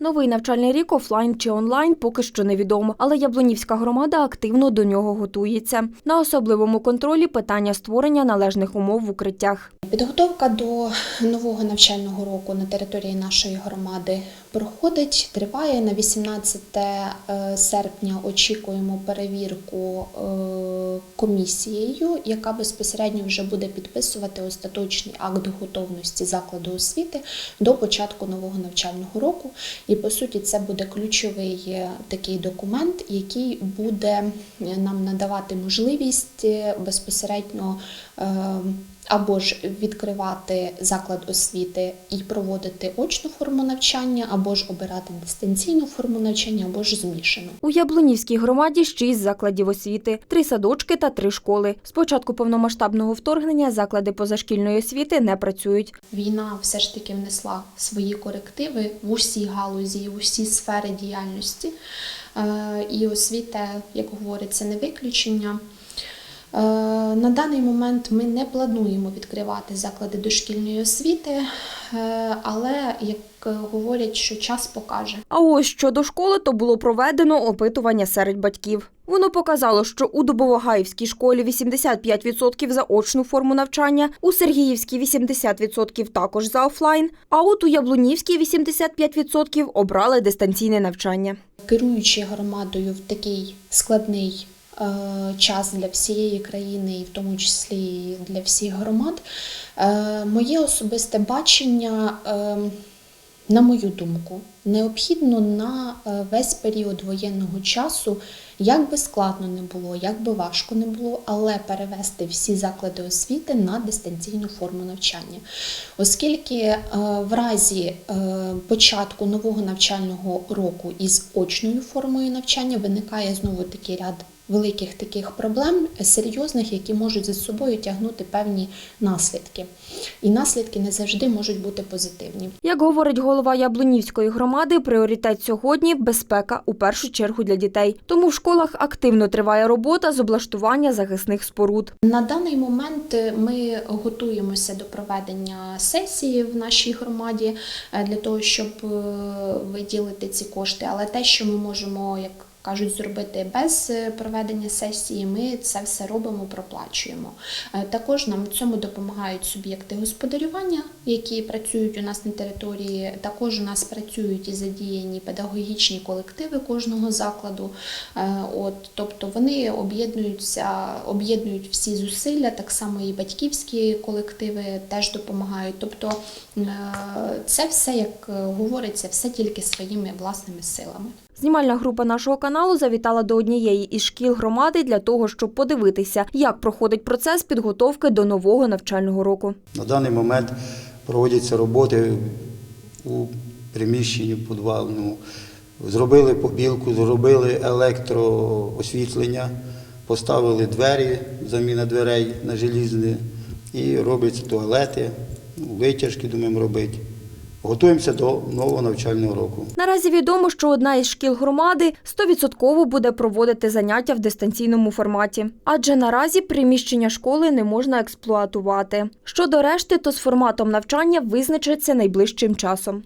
Новий навчальний рік офлайн чи онлайн поки що невідомо, але Яблунівська громада активно до нього готується. На особливому контролі питання створення належних умов в укриттях. Підготовка до нового навчального року на території нашої громади проходить, триває на 18 е, серпня. Очікуємо перевірку е, комісією, яка безпосередньо вже буде підписувати остаточний акт готовності закладу освіти до початку нового навчального року. І по суті, це буде ключовий е, такий документ, який буде е, нам надавати можливість е, безпосередньо. Або ж відкривати заклад освіти і проводити очну форму навчання, або ж обирати дистанційну форму навчання, або ж змішану. У Яблунівській громаді шість закладів освіти, три садочки та три школи. З початку повномасштабного вторгнення заклади позашкільної освіти не працюють. Війна все ж таки внесла свої корективи в усі галузі, в усі сфери діяльності. Е, І освіта, як говориться, не виключення. Е, На даний момент ми не плануємо відкривати заклади дошкільної освіти, е, але як говорять, що час покаже. А ось щодо школи, то було проведено опитування серед батьків. Воно показало, що у Дубовогаївській школі 85% за очну форму навчання, у Сергіївській 80% також за офлайн, а от у Яблунівській 85% обрали дистанційне навчання. керуючи громадою в такий складний час для всієї країни, і в тому числі для всіх громад, е, моє особисте бачення, е, на мою думку, необхідно на е, весь період воєнного часу, як би складно не було, як би важко не було, але перевести всі заклади освіти на дистанційну форму навчання. Оскільки е, в разі е, початку нового навчального року із очною формою навчання виникає знову такий ряд великих таких проблем, е, серйозних, які можуть за собою тягнути певні наслідки. І наслідки не завжди можуть бути позитивні. Як говорить голова Яблунівської громади, пріоритет сьогодні безпека у першу чергу для дітей. Тому в школах активно триває робота з облаштування захисних споруд. На даний момент е, ми готуємося до проведення сесії в нашій громаді е, для того, щоб виділити ці кошти. Але те, що ми можемо, як кажуть, зробити без е, проведення сесії, ми це все робимо, проплачуємо. Е, Також нам в цьому допомагають суб'єкти господарювання, які працюють у нас на території. Також у нас працюють і задіяні педагогічні колективи кожного закладу. Е, От, тобто вони об'єднуються, об'єднують всі зусилля, так само і батьківські колективи теж допомагають. Тобто це все, як говориться, все тільки своїми власними силами. Знімальна група нашого каналу завітала до однієї із шкіл громади для того, щоб подивитися, як проходить процес підготовки до нового навчального року. На даний момент проводяться роботи у приміщенні підвальному. Зробили побілку, зробили електроосвітлення, поставили двері, заміна дверей на желізні, і робляться туалети, ну, витяжки, думаємо, робити. Готуємося до нового навчального року. Наразі відомо, що одна із шкіл громади 100% буде проводити заняття в дистанційному форматі, адже наразі приміщення школи не можна експлуатувати. Щодо решти, то з форматом навчання визначиться найближчим часом.